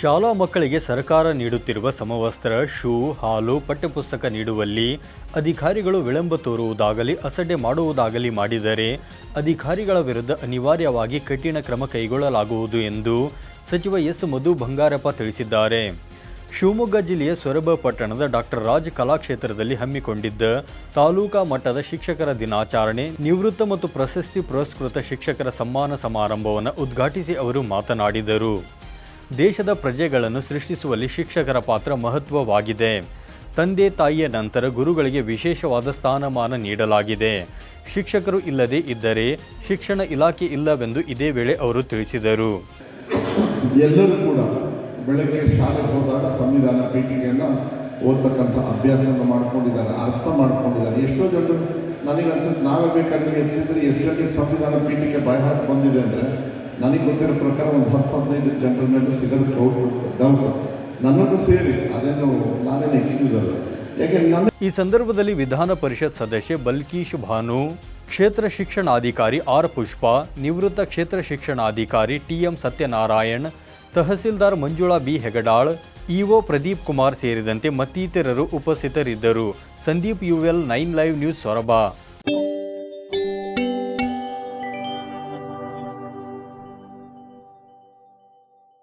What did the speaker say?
ಶಾಲಾ ಮಕ್ಕಳಿಗೆ ಸರ್ಕಾರ ನೀಡುತ್ತಿರುವ ಸಮವಸ್ತ್ರ, ಶೂ, ಹಾಲು, ಪಠ್ಯಪುಸ್ತಕ ನೀಡುವಲ್ಲಿ ಅಧಿಕಾರಿಗಳು ವಿಳಂಬ ತೋರುವುದಾಗಲಿ, ಅಸಡ್ಡೆ ಮಾಡುವುದಾಗಲಿ ಮಾಡಿದರೆ ಅಧಿಕಾರಿಗಳ ವಿರುದ್ಧ ಅನಿವಾರ್ಯವಾಗಿ ಕಠಿಣ ಕ್ರಮ ಕೈಗೊಳ್ಳಲಾಗುವುದು ಎಂದು ಸಚಿವ ಎಸ್. ಮಧು ಬಂಗಾರಪ್ಪ ತಿಳಿಸಿದ್ದಾರೆ. ಶಿವಮೊಗ್ಗ ಜಿಲ್ಲೆಯ ಸೊರಬ ಪಟ್ಟಣದ ಡಾಕ್ಟರ್ ರಾಜ್ ಕಲಾಕ್ಷೇತ್ರದಲ್ಲಿ ಹಮ್ಮಿಕೊಂಡಿದ್ದ ತಾಲೂಕಾ ಮಟ್ಟದ ಶಿಕ್ಷಕರ ದಿನಾಚರಣೆ, ನಿವೃತ್ತ ಮತ್ತು ಪ್ರಶಸ್ತಿ ಪುರಸ್ಕೃತ ಶಿಕ್ಷಕರ ಸಮ್ಮಾನ ಸಮಾರಂಭವನ್ನು ಉದ್ಘಾಟಿಸಿ ಅವರು ಮಾತನಾಡಿದರು. ದೇಶದ ಪ್ರಜೆಗಳನ್ನು ಸೃಷ್ಟಿಸುವಲ್ಲಿ ಶಿಕ್ಷಕರ ಪಾತ್ರ ಮಹತ್ವವಾಗಿದೆ. ತಂದೆ ತಾಯಿಯ ನಂತರ ಗುರುಗಳಿಗೆ ವಿಶೇಷವಾದ ಸ್ಥಾನಮಾನ ನೀಡಲಾಗಿದೆ. ಶಿಕ್ಷಕರು ಇಲ್ಲದೇ ಇದ್ದರೆ ಶಿಕ್ಷಣ ಇಲಾಖೆ ಇಲ್ಲವೆಂದು ಇದೇ ವೇಳೆ ಅವರು ತಿಳಿಸಿದರು. ಎಲ್ಲರೂ ಕೂಡ ಬೆಳಗ್ಗೆ ಶಾಲೆಗೆ ಹೋದಾಗ ಸಂವಿಧಾನ ಪೀಠಿಗೆಯನ್ನು ಓದ್ತಕ್ಕಂಥ ಅಭ್ಯಾಸವನ್ನು ಮಾಡ್ಕೊಂಡಿದ್ದಾರೆ, ಅರ್ಥ ಮಾಡ್ಕೊಂಡಿದ್ದಾರೆ. ಎಷ್ಟೋ ಜನರು ನನಗೆ ಅನ್ಸುತ್ತೆ ನಾವೇ ಬೇಕಾದ್ರೆ ಎಬ್ಸಿದ್ರೆ ಎಷ್ಟು ಜನರಿಗೆ ಸಂವಿಧಾನ ಪೀಠಿಗೆ ಬಯಹಾಟ್ ಬಂದಿದೆ ಅಂದರೆ ನನಗೆ ಗೊತ್ತಿರೋ ಪ್ರಕಾರ ಒಂದು ಹತ್ತು ಹದಿನೈದು ಜನರ ಮೇಲೆ ಸಿಗೋದು ಡೌಟ್ ಡೌಟ್ ನನ್ನನ್ನು ಸೇರಿ ಅದೇನು ನಾನೇನು ಎಕ್ಸ್ಕ್ಯೂಸ್ ಅಲ್ಲ ಯಾಕೆ ನನ್ನ ಈ ಸಂದರ್ಭದಲ್ಲಿ ವಿಧಾನ ಪರಿಷತ್ ಸದಸ್ಯೆ ಬಲ್ಕೀಶ್ ಭಾನು, ಕ್ಷೇತ್ರ ಶಿಕ್ಷಣಾಧಿಕಾರಿ ಆರ್ ಪುಷ್ಪ, ನಿವೃತ್ತ ಕ್ಷೇತ್ರ ಶಿಕ್ಷಣಾಧಿಕಾರಿ TM Satyanarayan, tahsildar Manjula B Hegadal, EO Pradeep Kumar ಸೇರಿದಂತೆ ಮತ್ತಿತರರು ಉಪಸ್ಥಿತರಿದ್ದರು. Sandeep UL nine live news Sorab.